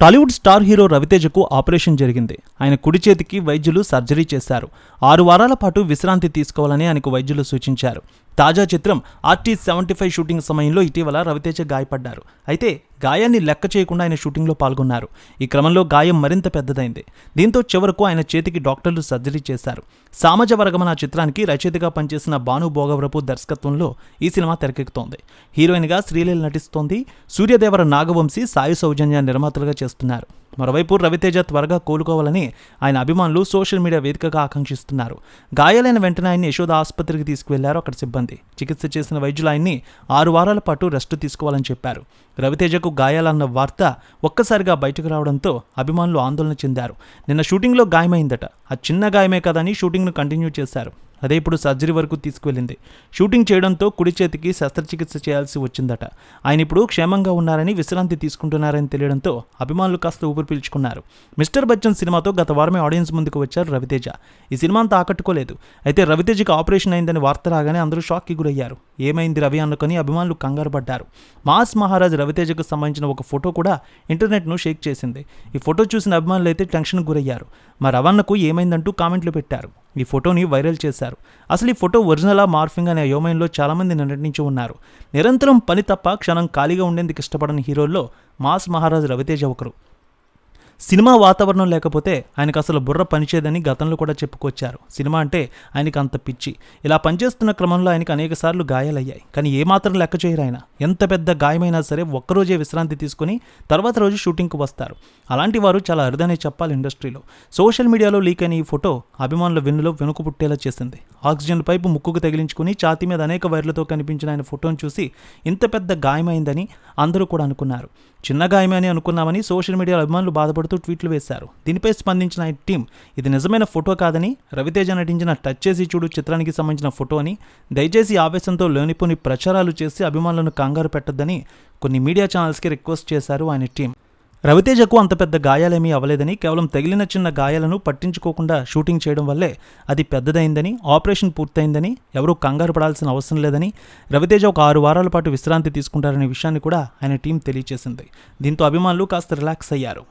Tollywood star hero రవితేజకు operation జరిగింది. ఆయన కుడి చేతికి వైద్యులు సర్జరీ చేశారు. ఆరు వారాల పాటు విశ్రాంతి తీసుకోవాలని ఆయనకు వైద్యులు సూచించారు. తాజా చిత్రం ఆర్టీ సెవెంటీ ఫైవ్ షూటింగ్ సమయంలో ఇటీవల రవితేజ గాయపడ్డారు. అయితే గాయాన్ని లెక్క చేయకుండా ఆయన షూటింగ్లో పాల్గొన్నారు. ఈ క్రమంలో గాయం మరింత పెద్దదైంది. దీంతో చివరకు ఆయన చేతికి డాక్టర్లు సర్జరీ చేశారు. సామజ వర్గమన చిత్రానికి రచయితగా పనిచేసిన భాను భోగవరపు దర్శకత్వంలో ఈ సినిమా తెరకెక్కుతోంది. హీరోయిన్గా శ్రీలీల నటిస్తోంది సూర్యదేవర నాగవంశీ సాయి సౌజన్య నిర్మాతలుగా చేస్తున్నారు. మరోవైపు రవితేజ త్వరగా కోలుకోవాలని ఆయన అభిమానులు సోషల్ మీడియా వేదికగా ఆకాంక్షిస్తున్నారు. గాయాలైన వెంటనే ఆయన్ని యశోద ఆసుపత్రికి తీసుకువెళ్ళారు అక్కడ సిబ్బంది. చికిత్స చేసిన వైద్యులు ఆయన్ని ఆరు వారాల పాటు రెస్ట్ తీసుకోవాలని చెప్పారు. రవితేజకు గాయాలన్న వార్త ఒక్కసారిగా బయటకు రావడంతో అభిమానులు ఆందోళన చెందారు. నిన్న షూటింగ్లో గాయమైందట. ఆ చిన్న గాయమే కదని షూటింగ్ను కంటిన్యూ చేశారు. అదే ఇప్పుడు సర్జరీ వరకు తీసుకువెళ్ళింది. షూటింగ్ చేయడంతో కుడి చేతికి శస్త్రచికిత్స చేయాల్సి వచ్చిందట. ఆయన ఇప్పుడు క్షేమంగా ఉన్నారని విశ్రాంతి తీసుకుంటున్నారని తెలియడంతో అభిమానులు కాస్త ఊపిరి పీల్చుకున్నారు. మిస్టర్ బచ్చన్ సినిమాతో గత వారమే ఆడియన్స్ ముందుకు వచ్చారు రవితేజ. ఈ సినిమా అంతా ఆకట్టుకోలేదు. అయితే రవితేజకి ఆపరేషన్ అయిందని వార్త రాగానే అందరూ షాక్కి గురయ్యారు. ఏమైంది రవి అనుకొని అభిమానులు కంగారు పడ్డారు. మాస్ మహారాజ్ రవితేజకు సంబంధించిన ఒక ఫోటో కూడా ఇంటర్నెట్ను షేక్ చేసింది. ఈ ఫోటో చూసిన అభిమానులు అయితే టెన్షన్కి గురయ్యారు. మా రవణకు ఏమైందంటూ కామెంట్లు పెట్టారు. ఈ ఫోటోని వైరల్ చేశారు. అసలు ఈ ఫోటో ఒరిజినలా మార్ఫింగ్ అనే యోమైన్లో చాలామంది నిన్నటించి ఉన్నారు. నిరంతరం పని తప్ప క్షణం ఖాళీగా ఉండేందుకు ఇష్టపడని హీరోల్లో మాస్ మహారాజ్ రవితేజ ఒకరు. సినిమా వాతావరణం లేకపోతే ఆయనకు అసలు బుర్ర పనిచేయదని గతంలో కూడా చెప్పుకొచ్చారు. సినిమా అంటే ఆయనకు అంత పిచ్చి. ఇలా పనిచేస్తున్న క్రమంలో ఆయనకు అనేక సార్లు గాయాలయ్యాయి. కానీ ఏమాత్రం లెక్క చేయరు ఆయన. ఎంత పెద్ద గాయమైనా సరే ఒక్కరోజే విశ్రాంతి తీసుకుని తర్వాత రోజు షూటింగ్కు వస్తారు. అలాంటి వారు చాలా అరుదనే చెప్పాలి ఇండస్ట్రీలో. సోషల్ మీడియాలో లీక్ అయిన ఈ ఫోటో అభిమానుల వెన్నులో వెనుక పుట్టేలా చేసింది. ఆక్సిజన్ పైపు ముక్కుకు తగిలించుకుని ఛాతీ మీద అనేక వైర్లతో కనిపించిన ఆయన ఫోటోను చూసి ఇంత పెద్ద గాయమైందని అందరూ కూడా అనుకున్నారు. చిన్న గాయమే అనుకున్నామని సోషల్ మీడియా అభిమానులు బాధపడుతూ ట్వీట్లు వేశారు. దీనిపై స్పందించిన ఈ టీం ఇది నిజమైన ఫోటో కాదని రవితేజ నటించిన టచ్ చేసి చూడు చిత్రానికి సంబంధించిన ఫోటో అని దయచేసి ఆవేశంతో లేనిపోని ప్రచారాలు చేసి అభిమానులను కంగారు పెట్టద్దని కొన్ని మీడియా ఛానల్స్కి రిక్వెస్ట్ చేశారు ఆయన టీం. రవితేజకు అంత పెద్ద గాయాలేమీ అవ్వలేదని కేవలం తగిలిన చిన్న గాయాలను పట్టించుకోకుండా షూటింగ్ చేయడం వల్లే అది పెద్దదైందని ఆపరేషన్ పూర్తయిందని ఎవరూ కంగారు పడాల్సిన అవసరం లేదని రవితేజ ఒక ఆరు వారాల పాటు విశ్రాంతి తీసుకుంటారనే విషయాన్ని కూడా ఆయన టీం తెలియజేసింది దీంతో అభిమానులు కాస్త రిలాక్స్ అయ్యారు.